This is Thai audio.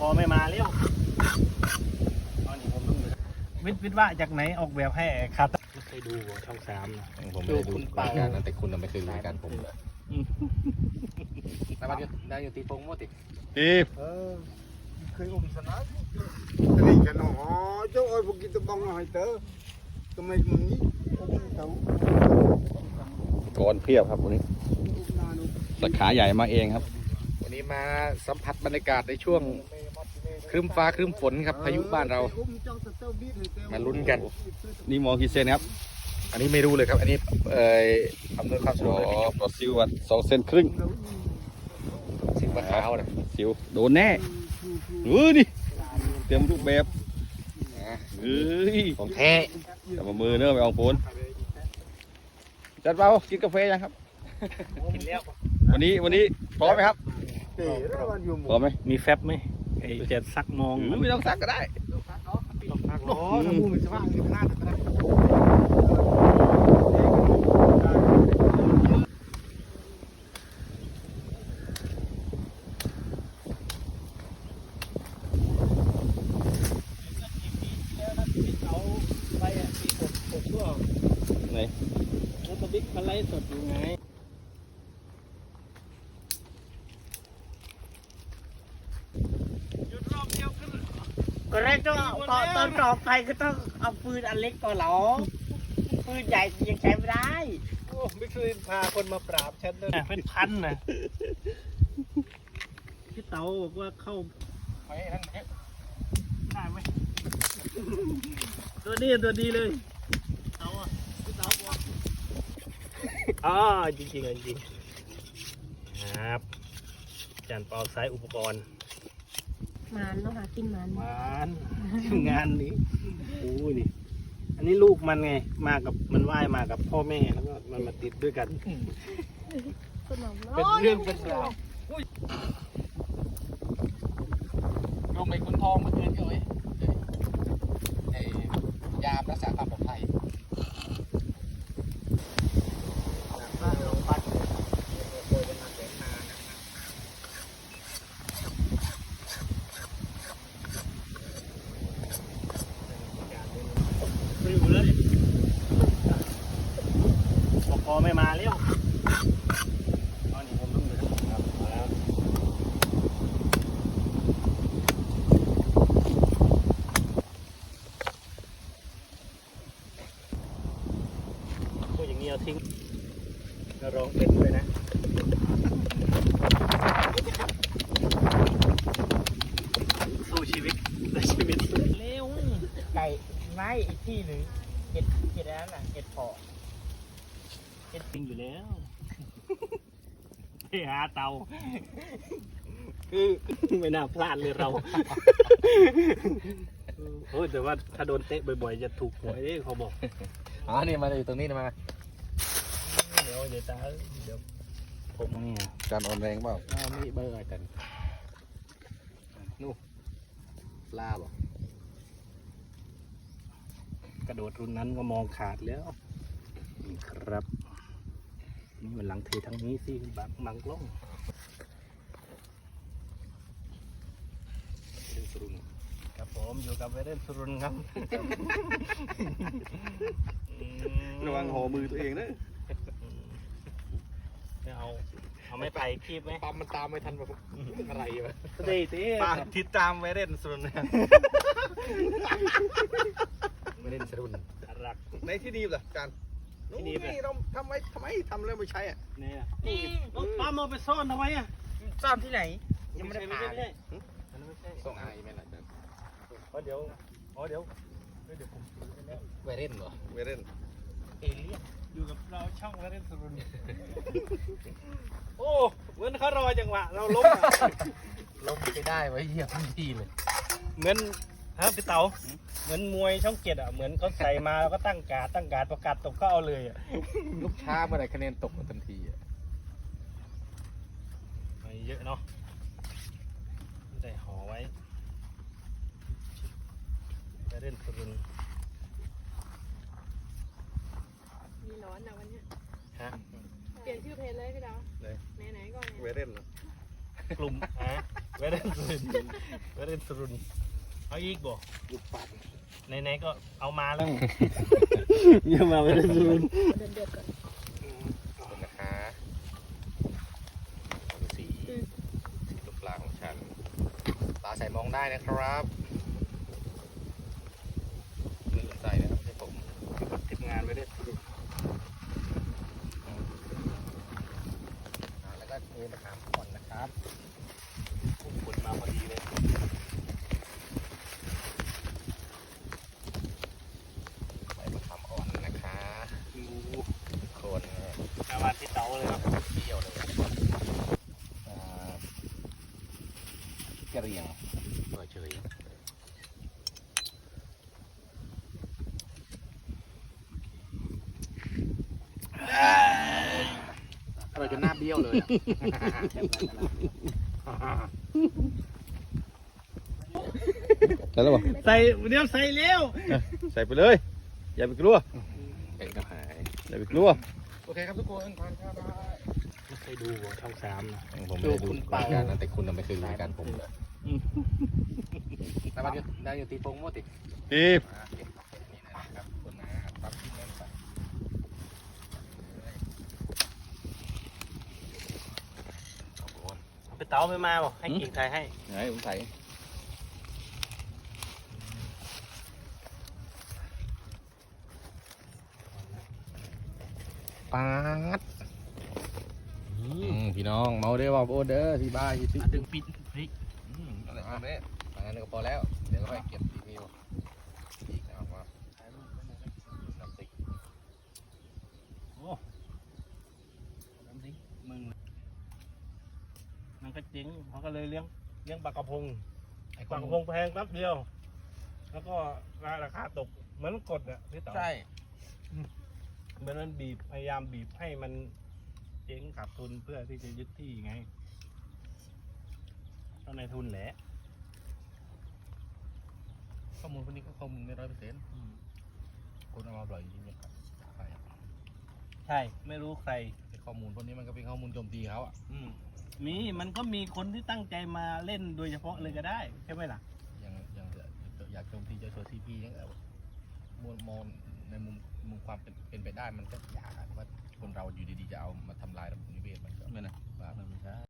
พอไม่มาเร็วตอนนี้ผมต้องวิทย์วิทย์ว่าจากไหนออกแบบให้ครับไม่เคยดูช่องสามนะผมไม่ได้ดูรายการนั้นแต่คุณน่ะไม่เคยดูรายการผมเลยแต่ว่าได้อยู่ตีโปงหมดติตีเออเคยอุ้มสนามก็นี่กันเนาะอ๋อเจ้าเอ้ยพวกกินตะบองเอาให้เตอทำไมมึงนี่อุ้มเขาก่อนเพียบครับวันนี้อุ้มนานุสาขาใหญ่มาเองครับ วันนี้มาสัมผัสบรรยากาศในช่วง ครึ้มฟ้าครึ้มฝนครับพายุบ้านเราอุ้มเจ้าสเตอร์บีดให้เตอมาลุ้นกัน นี่มองกี่เซนครับ อันนี้ไม่รู้เลยครับ อันนี้เอ่ออำนวยความสะดอ๋วอกให้พี่ปลดซิววัดสองเซนครึ่งสิบว่าขาวนะซิวโดนแน่เออนี่เตรียมรูปแบบอะเอ้ยของแท้จับมามือเนอะไปเอองปูนจัดเปล่ากินกาแฟยังครับ กินแล้ว วันนี้วันนี้พร้อมไหมครับเตะแล้วมันอยู่หมพร้อมไหมมีแฟบไหม ไอ้จะซักมองหรือไม่ต้องซักก็ได้อ๋อถ้ามึงจะว่าคือขนาดนั้นเอาไปอะปีหกหกชั่วไหนแล้วตบิ๊กมันไล่สดอยู่ไง ก็แรก ต้องเอาตอนตอนต่อไปก็ต้องเอาปืนอันเล็กก่อนเหรอปืนใหญ่ยังใช้ไม่ได้โอ้ไม่เคยพาคนมาปราบฉันเลยเป็นพันนะพี่เต๋าบอกว่าเข้าไม่นั่นเนี่ยได้ไหมตัวนี้ตัวดีเลยเต๋าอะพี่เต๋าบอกอ๋อจริงๆอะจริงๆครับจานเปาสายอุปกรณ์ มันเนาะหากินมันมานงานนี้โอ้ยนี่ อันนี้ลูกมันไง มากับมันว่ายมากับพ่อแม่แล้วก็มันมาติดด้วยกัน ขนมเป็นเรื่องเป็นราวลงไปคุณทองเมื่อคืนก็เลยไอ้ยามรักษาความปลอดภัย ไม่อยู่เลยบอกพอไม่มาเร็วตอนนี้ผมต้องเดินครับมาแล้วพวกอย่างนี้ เอาทิ้งแล้วร้องเป็นด้วยนะสู้ชีวิตและชีวิตเร็วไก่ไม่อีกที่หนึ่งเห็ดเห็ดอันนั้นน่ะเห็ดเพาะเฮ็ดจริงอยู่แล้วไปหาเตาคือไม่น่าพลาดเลยเราโอ้ยแต่ว่าถ้าโดนเตะบ่อยๆจะถูกหวยเด้เขาบอกอ๋อนี่มาอยู่ตรงนี้นะมาเดี๋ยวเดี๋ยวตาเดี๋ยวผมนี่การอ่อนแรงเปล่าอ้าวไม่เบอร์กันล่าหรอกระโดดรุ่นนั้นก็มองขาดแล้วนี่ครับนี่มันหลังเททั้งนี้สิบังบังกล้องเรื่องสรุนครับผมอยู่กับเวเดนสุรุนครับ ระวังหอมือตัวเองนะ ไม่เอาเอาไม่ไปคีบไหมปั๊มมันตามไม่ทันแบบอะไรวะดีตีปากติดตามไวเรนสุดนะไม่เล่นสรุนรักในที่ดีเหรอจานที่ดีนี่เราทำไมทำไมทำแล้วไม่ใช้อะเนี่ยนี่ต้องป้ามาไปซ่อนทำไมอะซ่อมที่ไหนยังไม่ได้ผ่าไม่เลใช่ยอันนั้นไม่ใช่ส่งไอ้ไม่หลักเพราะเดี๋ยวอ๋อเดี๋ยวเดี๋ยวผมซื้อไปแล้วไวเล่นเหรอไวเรน เอเลี่ยนอยู่กับเราช่องเวเดนสุรุนโอ้เหมือนเขารอจังหวะเราล้มอะลงไปได้ไว้เหี้ยทันทีเลยเหมือนฮะพี่เต๋าเหมือนมวยช่องเจ็ดอะเหมือนเขาใส่มาแล้วก็ตั้งการดตั้งการดประกาศตกก็เอาเลยอะลูกช้าเมื่อไหร่คะแนนตกทันทีอะไม่เยอะเนาะได้ห่อไว้จะเล่นสุรุน มีร้อนนะวันเนี้ย ฮะ เปลี่ยนชื่อเพจเลยพี่ดาวไหนๆก่อนเนี่ย ไว เรนกลุ่มฮะเวเดนสุรินทร์เวเดนสุรินทร์เอาอีกบ่ลูกปัดไหนๆก็เอามาแล้วเยี่ยมมาเวเดนสุรินทร์เดือดเดือดก่อนขอบคุณนะคะสีสีลูกปลาของฉันปลาใส่มองได้นะครับมือใส่นะครับไม่ใช่ผมทีมงานเวเดนสุรินทร์ อ่าแล้วก็มีมะขามอ่อนนะครับพุ่งผลมาพอดีเลยใส่มะขามอ่อนนะคะดูโคนอามาที่เตาเลยครับเปรี้ยวเลยอ่ากระเรียงเปิดเฉย อร่อ ยจนหน้าเบี้ยวเลยอะใส่แล้วป่ะใส่เดี๋ยวใส่เร็วใส่ไปเลย อย่าไปกลัวเป็นกระหายอย่าไปกลัวโอเคครับทุกคนทานข้าวได้ไม่เคยดูบ่ช่องสามนะ ผมไม่ได้ดูรายการนั้นแต่คุณน่ะไม่เคยดูรายการผมเลยแต่ว่าจะได้อยู่ตีโปงโมติทีบ อ่าเก็บเก็บนี่นะครับคนนะปั๊บที่เล่นไป ไป เตาไม่มาบ่ให้กิ่งใส่ให้ ไหนผมใส่ปาดอืมพี่น้องเมาเด้อว่าโอเด้อที่บ้านที่สิดึงปิดพริก อืมอะไรมาเด้ออันนั้นก็พอแล้ว เดี๋ยวก็ไปเก็บรีวิวอีกนะครับว่าน้ำพริก โอ้น้ำพริกมึง มันก็เจ๊งเขาก็เลยเลี้ยงเลี้ยงปลากระพงไอ้คปลานกระพงแพงแป๊บเดียว แล้วก็ราคาตกเหมือนกดอะพี่เต๋อใช่เหมือนมันบีบพยายามบีบให้มันเจ๊งขาดทุนเพื่อที่จะยึดที่ไงต้องในทุนแหละข้อมูลพวกนี้ก็ข้อมูลไม่ร้อยเปอร์เซ็นต์คนเอามาปล่อยจริงๆครับใช่ใช่ไม่รู้ใครไอ้ข้อมูลพวกนี้มันก็เป็นข้อมูลโจมตีเขาอะอื มมีมันก็มีคนที่ตั้งใจมาเล่นโดยเฉพาะเลยก็ได้ ใช่ไหมล่ะ ยังยังอยากโจมตีเจ้าสัวซีพียังเอามองมองในมุมมุมความเป็นเป็นไปได้มันก็ยากอะว่าคนเราอยู่ดีๆจะเอามาทำลายระบบนิเวศมันก็ไม่นะ ว่าไม่ใช่